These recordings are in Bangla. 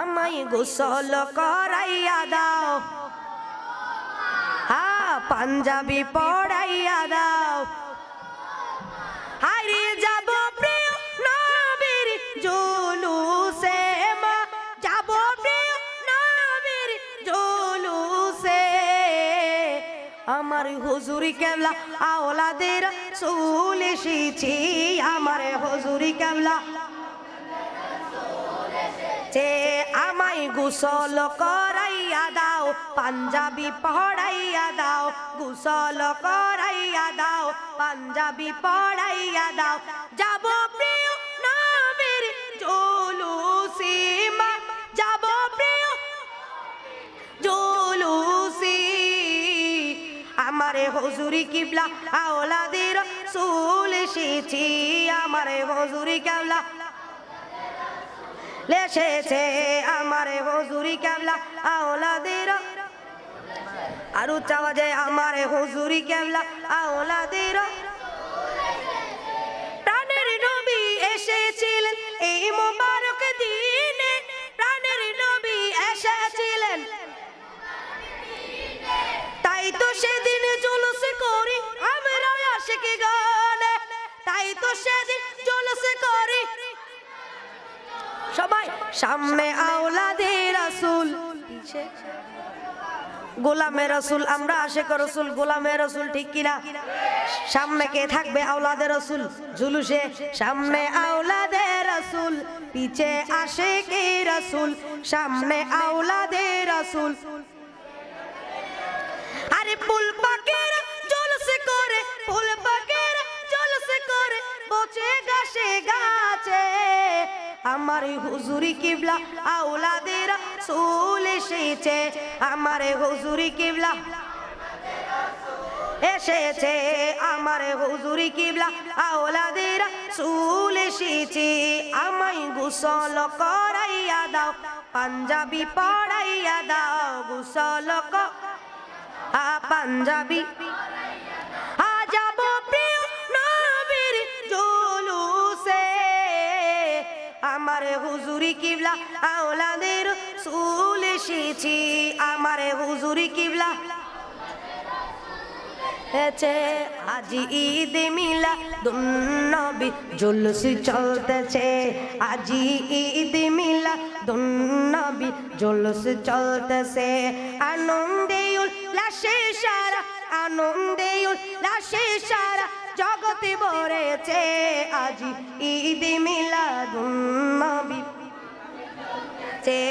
আমায় গোসল করাইয়া দাও। হা পাঞ্জাবি পড়াইয়া দাও। হারিয়ে যাব প্রিয় নবীর জুলুসে যাব প্রিয় নবীর জুলুসে। আমার হুজুরি কেবলা আওলাদের চুল এসেছি। আমার হুজুরি কেবলা গোসল করাইয়া দাও, পাঞ্জাবি পড়াইয়া দাও, গোসল করাইয়া দাও, পাঞ্জাবি পড়াইয়া দাও। যাব প্রিয় নবীর জুলুসিমা যাব প্রিয় জুলুসি। আমারে হজুরি কিবলা আওলাদের সুল এসেছি, আমারে হজুরি কেবলা লেসেছে আমার হজুরি কেবলা আওলাদের। আর চাওয়া যায় আমার হজুরি কেবলা আওলাদের। টানের নবী এসেছিলেন এই মোবারক সামনে আওলাদে রাসূল। গোলামে রসুল, আমরা আশেক রসুল, গোলামে রসুল ঠিক কিনা? সামনে কে থাকবে আওলাদে রসুল? জুলুসে সামনে আওলাদে রসুল, পিছে আসে কে রসুল, সামনে আওলাদে রসুল। আরে ফুল পাকের জলস করে, ফুল পাকের জলস করে, বচে গাছে গাছে। আমার হুজুরি কিবলা আওলাদের সুল এসেছে। আমার হুজুরি কিবলা এসেছে। আমার হুজুরি কিবলা আওলাদের সুল এসেছে। আমায় গোসল করাইয়া দাও, পাঞ্জাবি পড়াইয়া দাও, গোসল পাঞ্জাবি হুজুরি কিবলা আওলাদের সুল এসেছি। আমার হুজুরি কিবলা হেছে আজি ঈদ মিলা দুন্নবী জুলুস চলতেছে। আজি ঈদ মিলা দুন্নবী জুলুস চলতেছে। আনন্দে উল্লাসে সারা, আনন্দে উল্লাসে সারা জগতে ভরেছে আজি ঈদ মিলা দুন্নবী যে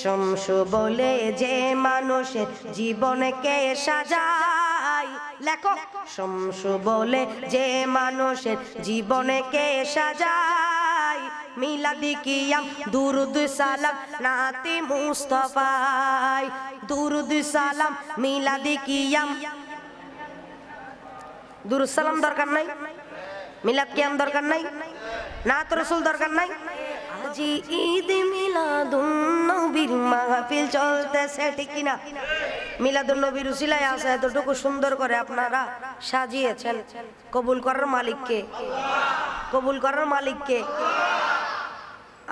শমসু বলে যে মানুষের জীবনকে সাজায় লেখক শমসু বলে যে মানুষের জীবনকে সাজায় মিলাদি কিয়াম, দুরুদ সালাম, নাতি মুস্তফাই। দুরুদ সালাম, মিলাদি কিয়াম দুরুদ সালাম দরকার নাই, মিলাদ কিয়াম দরকার নাই, নাত রসুল দরকার নাই। আজি ঈদ মিলাদুন নবীর মাহফিল চলতেছে, ঠিক কিনা? মিলাদুন নবীর উসিলায় আছে, এতটুকু সুন্দর করে আপনারা সাজিয়েছেন। কবুল করার মালিককে, কবুল করার মালিককে।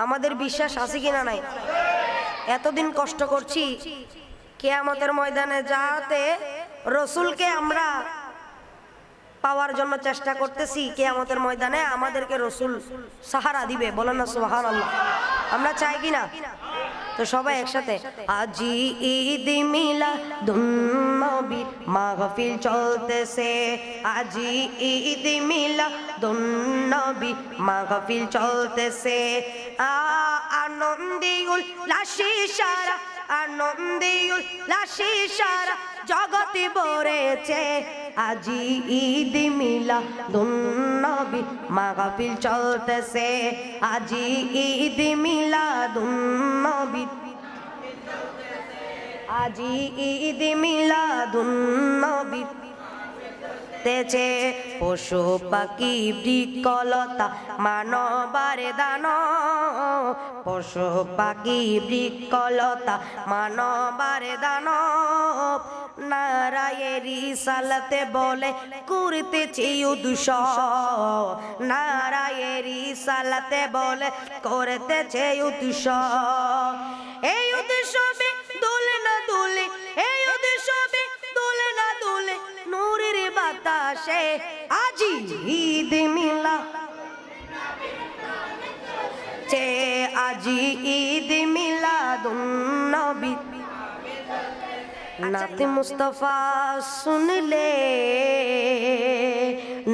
আমাদের বিশ্বাস আছে কিনা নাই? এতদিন কষ্ট করছি, কেয়ামতের ময়দানে যাতে রসুলকে আমরা পাওয়ার জন্য চেষ্টা করতেছি কে আমাদের ময়দানে আমাদেরকে রসুল সাহারা দিবে। বলেন না সোহান আল্লাহ আমরা চাই কি না তো সবাই একসাথে, আজি ঈদ মিলা দুন্নবীর মাহফিল চলতেছে। আজি ঈদ মিলা দুন্নবীর মাহফিল চলতেছে। আনন্দে উল্লাসে সারা আনন্দে উল্লাসে সারা জগতে ভরেছে। আজি ঈদ মিলা দুন্নবী মাহফিল চলতেছে। আজি ঈদ মিলা দুন্নবী আজি ঈদ মিলা দুন্নবী তেছে পশু পাখি বৃকলতা মানবার দান। পশু পাখি বৃকলতা মানবার দান। নারায়েরি সালাতে বলে, করতেছে উদুষ নারায়েরি সালাতে বলে, করতেছে উদুষ এই উৎসবে আজি ঈদ মিলা। চে আজি ঈদ মিলা নবী। নাতে মুস্তফা শুনলে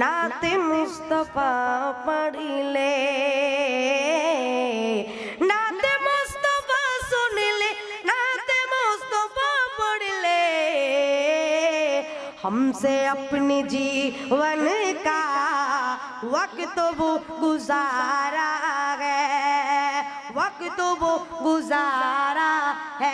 নাতে মুস্তফা পড়িলে। हमसे अपने जीवन का वक्त वो गुजारा है वक्त वो गुजारा है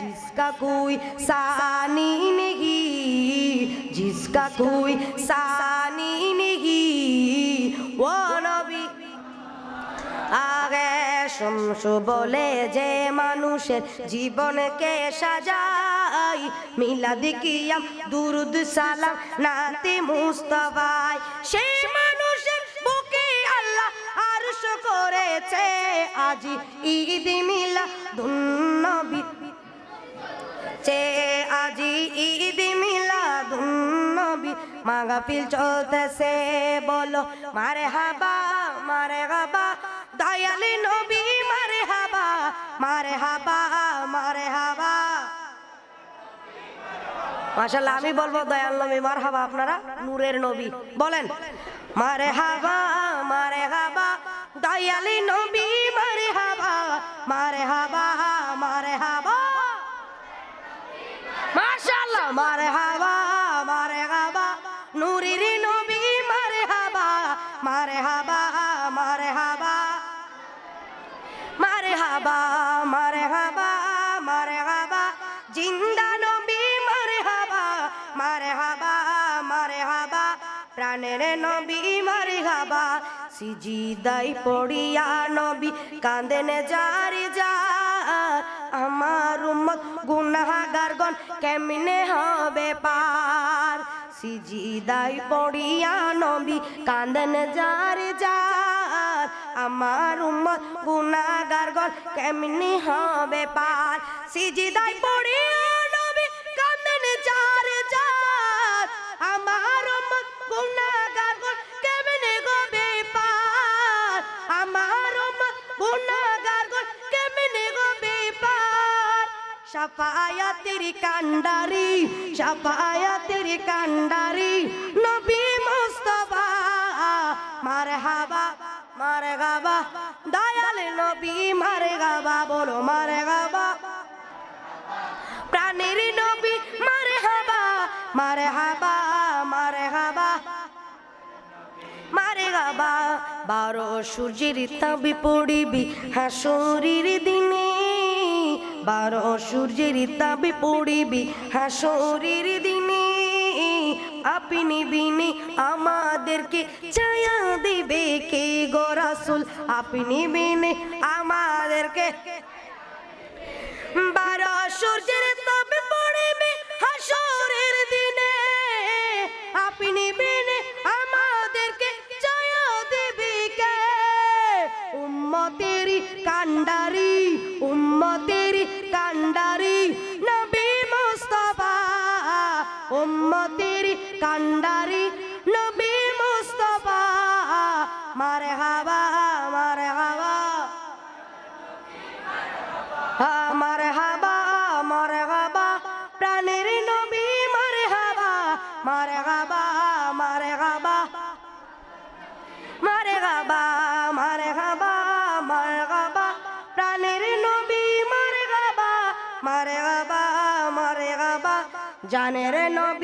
जिसका कोई सानी नहीं जिसका कोई सानी नहीं वो नबी আগে শমসু বলে যে মানুষের জীবনকে সাজাই মিলাদি কিয়াম দুরুদ সালাম নাতে মুস্তফায়। সেই মানুষের বুকে আল্লাহ আরশ করেছে, আজি ঈদ মিলা দুন্নবী। চে আজি ঈদ মিলাদুন্নবী মাগাপিল চলতেছে, বলো মারে হাবা মারে হাবা দয়ালি নবী মারে হাবা মারে হাবা মারে হাবা মাশাল্লাহ আমি বলব, দয়াল নবী মার হাবা আপনারা, নূরের নবী। বলেন মারে হাবা মারে হাবা দয়ালি নবী। প্রাণের নবী মারে হাবা সিজিদাই পড়িয়া নবী কাঁদেন জারি যার। আমার উম্মত গুনাহগারগণ কেমনে হবে পার? সিজিদাই পড়িয়া নবী কাঁদেন জারি যার। আমার উম্মত গুনাহগারগণ কেমনে হবে পার? সিজিদাই পড়িয়া সাফায়াতের কান্ডারি সাফায়াতের কান্ডারি। নবী মুস্তফা, মারহাবা মারহাবা। দয়াল নবী মারহাবা, বলো মারহাবা। প্রাণের নবী মারহাবা মারহাবা মারহাবা। মারে গাবা বারো সূর্যের তাবি পড়িবি, হাসরির দিনে বারো সূর্যের তাবি পড়িবি হাসরির দিনে। আপনি বিনে আমাদেরকে ছায়া দেবে কে গো রাসূল? আপনি বিনে আমাদেরকে বারো সূর্যের তবে পড়িবে হাসরের দিনে। আপনি বিনে আমাদেরকে জয় দেবে কে? উম্মতেরি কান্ডারি মারে হাবা মারে হাবা মারে হাবা মারে হাবা প্রাণের নবী মারে হাবা মারে হাবা মারে হাবা মারে হাবা মারে হাবা মারে হাবা প্রাণের নবী মারে হাবা মারে হাবা মারে হাবা জানের নবী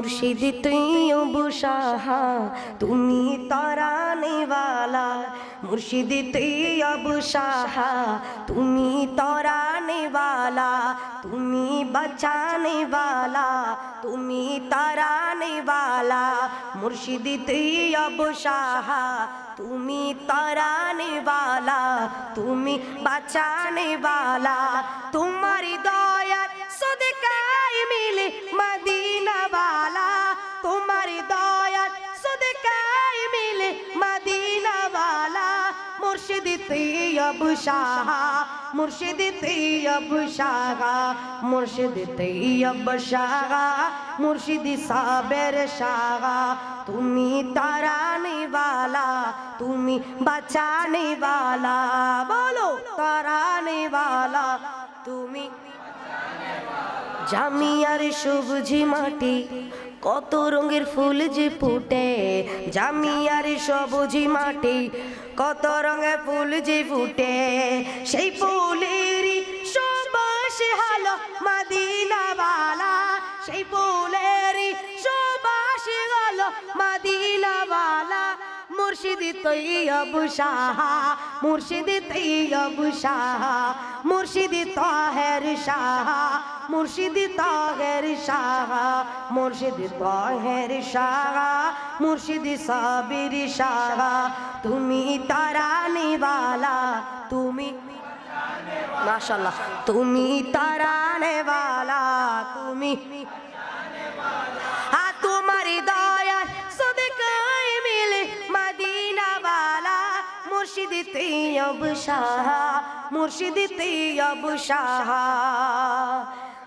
মুর্শিদ তুই অবুসাহা তুমি তরানেওয়ালা মুর্শিদ তুই অবুসাহা তুমি তরানেওয়ালা তুমি বচানেওয়ালা তুমি তরানেওয়ালা মুর্শিদ তুই অবুসাহা তুমি তরানেওয়ালা তুমি বাঁচানেওয়ালা তোমারি দয়ার শাহা, মুর্শিদ তৈয়ব শাহা, মুর্শিদ তৈয়ব শাহা, মুর্শিদ সাবের শাহা। তুমি তারানেওয়ালা তুমি বাঁচানেওয়ালা বলো তারানেওয়ালা তুমি জামিয়ার শুভজি মাটি কত রঙের ফুল যে ফুটে, জামিয়ার সবুজি মাটি, কত রঙের ফুল যে ফুটে। সেই ফুলেরই সবাস হালো মাদিনাওয়ালা, সেই ফুলেরই সবাস হলো মাদিনাওয়ালা। মুর্শিদি তৈয়ব শাহ মুর্শিদি তৈয়ব শাহ মুর্শিদি তাহের শাহ মুর্শিদি তাহের সাহা মুর্শিদি তাহের সাহা মুর্শিদি সাবির সাহা তুমি তারানিওয়ালা তুমি মাশাল্লাহ তুমি তারানেওয়ালা তুমি হ্যাঁ তোমার দয়া সদকায় মিলে মদিনাওয়ালা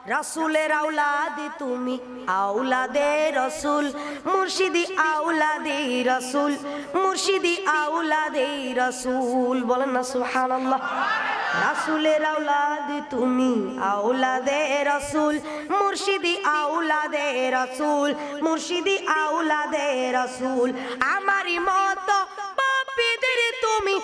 রাসুলের আউলাদি তুমি আউলাদে রসুল, মুর্শিদি আউলাদে রসুল, মুর্শিদি আউলাদে রসুল। বলেন না, সুবহানাল্লাহ। রাসুলের আউলাদি তুমি আউলাদে রসুল, মুর্শিদি আউলাদে রসুল, মুর্শিদি আউলাদে রসুল। আমারই মতো পাপীদের তুমি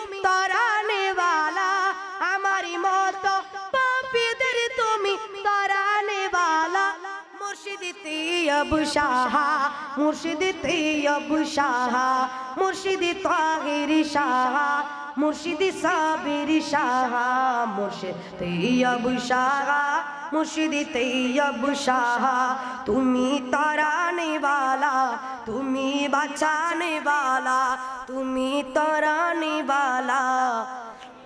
তৈয়ব শাহা মুর্শিদ তৈয়ব শাহা মুর্শিদ তাহির শাহা মুর্শিদ সাবির শাহা মুর্শিদ তৈয়ব শাহা মুর্শিদ তৈয়ব শাহা তুমি তরানেওয়ালা তুমি বাঁচানেওয়ালা তুমি তরানেওয়ালা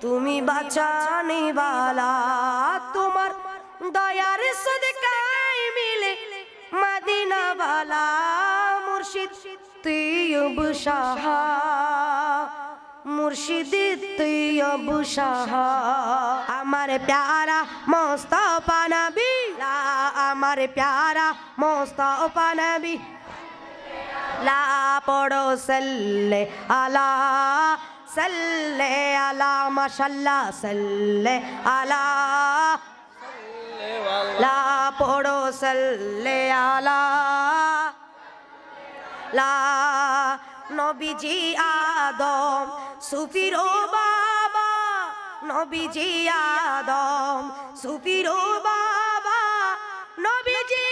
তুমি বাঁচানেওয়ালা তোমার দয়ার সদ वाला মুর্শিদ, তৈয়ব শাহ। মুর্শিদ, তৈয়ব শাহ। আমার প্যারা মোস্তফা নবী আমার প্যারা মোস্তফা নবী। লা পড়ো সাল্লে আলা সাল্লে আলা, মাশাল্লাহ, সাল্লে আলা। লা পড়ো সাল্লে আলা। লা নবীজি আদম, সুফির ও বাবা, নবীজি আদম, সুফির ও বাবা, নবীজি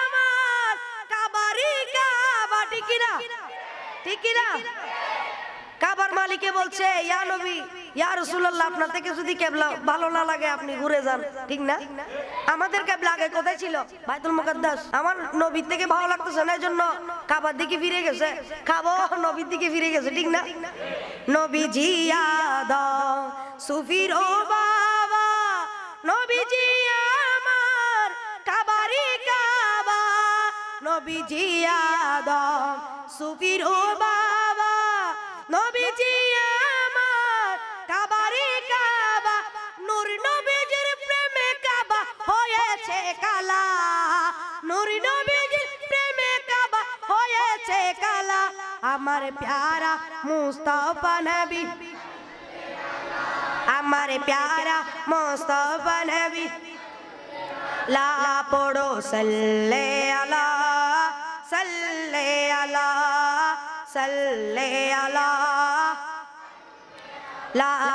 আমার, কাবারি কাবা ঠিকিরা ঠিকিরা কাবার মালিকে বলছে, ইয়া নবী ইয়া আপনার থেকে ভালো না লাগে, আপনি ঘুরে যান, ঠিক না? আমাদের আগে কোথায় ছিল? আমার নবীর থেকে ভালো না কাবার দিকে ফিরে গেছে। নবীর দিকে ফিরে ঠিক না? সুফির ও বাবা, নবীজি আমার সুফির বাবা হয়েছে কালা। নূর নবীজির প্রেমে কাবা হয়েছে কালা। আমার প্যারা মুস্তাফা নবী। আমার প্যারা মুস্তাফা নবী। লা পড়ো সাল্লে আলা সাল্লে আলা সাল্লে আলা। লা